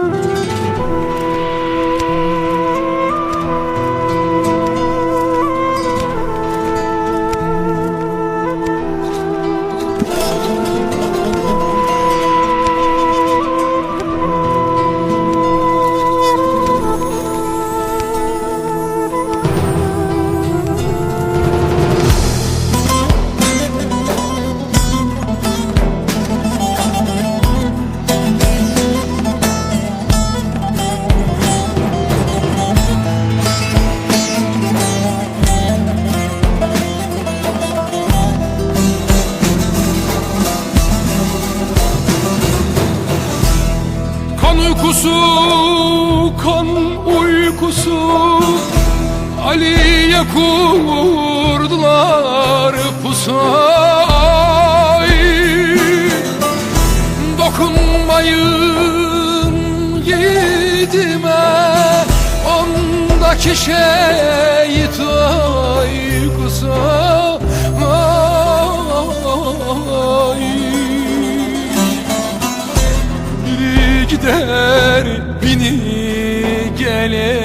Kan uykusu, kan uykusu. Ali'ye kurdular pusay. Dokunmayın yiğidime Ondaki şeytan gelir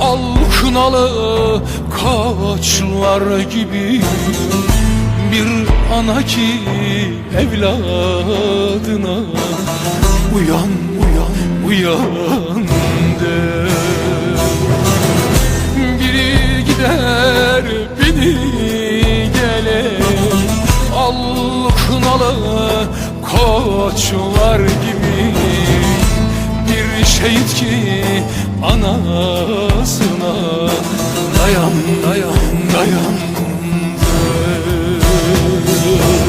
Al kınalı kaçlar gibi Bir ana ki evladına Uyan uyan uyan der biri gider biri gelir Al kınalı koçlar gibi şehit ki anasına Dayan dayan dayan der.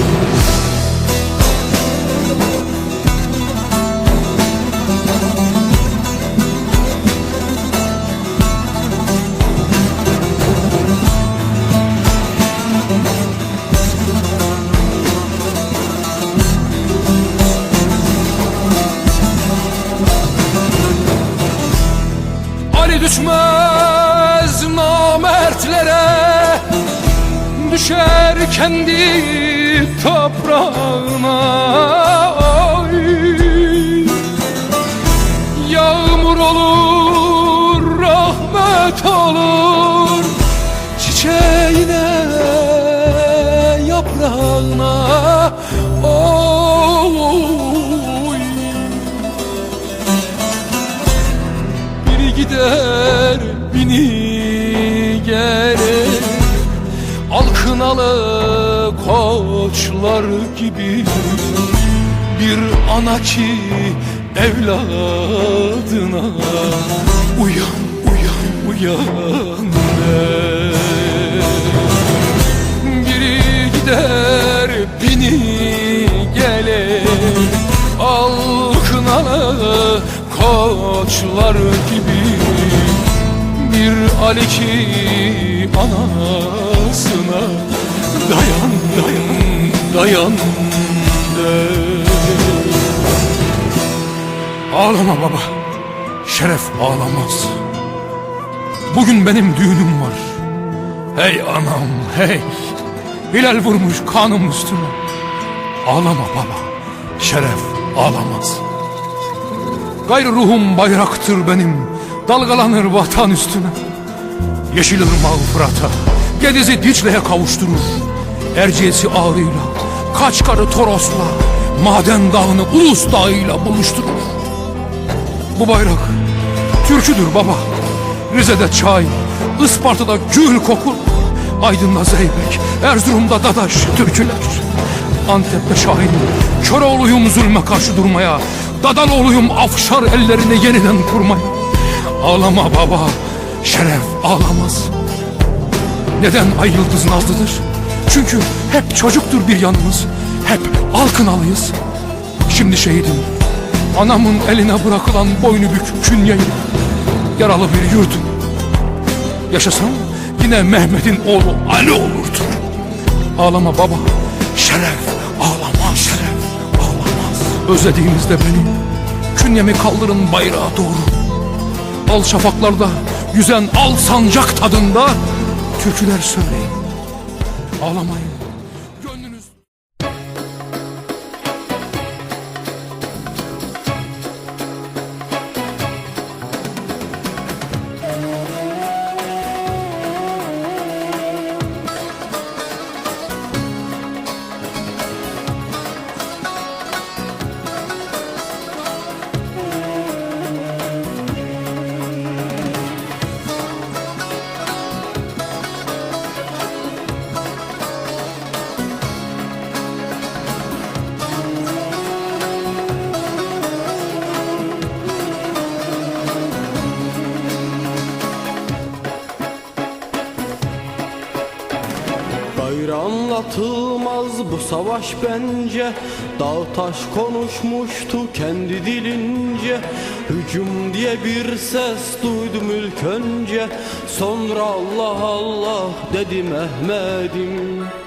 Düşmez namertlere Düşer kendi toprağına Ay. Yağmur olur, rahmet olur Çiçeğine, yaprağına Gider bini gelir. Alkınalı koçlar gibi Bir ana ki evladına Uyan uyan uyan der Biri gider bini gelir. Alkınalı koçlar gibi Bir Ali ki anasına Dayan dayan dayan der Ağlama baba Şeref ağlamaz. Bugün benim düğünüm var. Hey anam hey. Hilal vurmuş kanım üstüme. Ağlama baba Şeref ağlamaz. Gayrı ruhum bayraktır benim Dalgalanır vatan üstüne. Yeşil ırmağı Fırat'a. Gediz'i Dicle'ye kavuşturur. Erciyes'i Ağrı'yla Kaçkar'ı Toros'la Maden Dağı'nı Ulus Dağı'yla buluşturur. Bu bayrak Türküdür baba. Rize'de çay Isparta'da gül kokur. Aydın'da zeybek Erzurum'da dadaş türküler. Antep'te şahin Köroğluyum zulme karşı durmaya Dadaloğluyum afşar ellerini yeniden kurmaya Ağlama baba. Şeref ağlamaz. Neden ay yıldız nazlıdır? Çünkü hep çocuktur bir yanımız. Hep alkınalıyız Şimdi şehidim Anamın eline bırakılan boynu bük künyeyim. Yaralı bir yurdum. Yaşasam yine Mehmet'in oğlu Ali olurdu Ağlama baba. Şeref ağlama şeref ağlamaz. Özlediğinizde beni Künyemi kaldırın bayrağa doğru Al şafaklarda yüzen al sancak tadında. Türküler söyleyin. Ağlamayın anlatılmaz bu savaş bence. Dağ taş konuşmuştu kendi dilince. Hücum diye bir ses duydum ilk önce. Sonra Allah Allah dedi Mehmet'im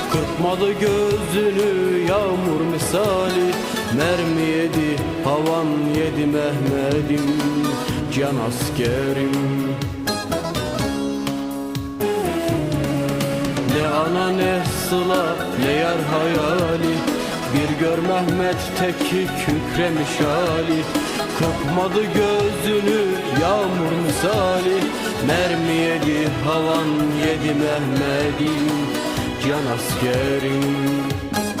Kırpmadı gözünü yağmur misali. Mermi yedi havan yedi Mehmet'im Can askerim. Ne ana ne sıla ne yar hayali. Bir gör Mehmet teki kükremiş hali. Kırpmadı gözünü yağmur misali. Mermi yedi havan yedi Mehmet'im Can askerim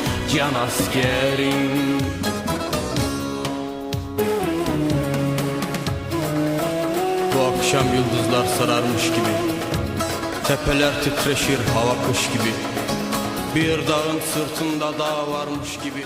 Can askerim. Bu akşam yıldızlar sararmış gibi Tepeler titreşir hava kış gibi Bir dağın sırtında dağ varmış gibi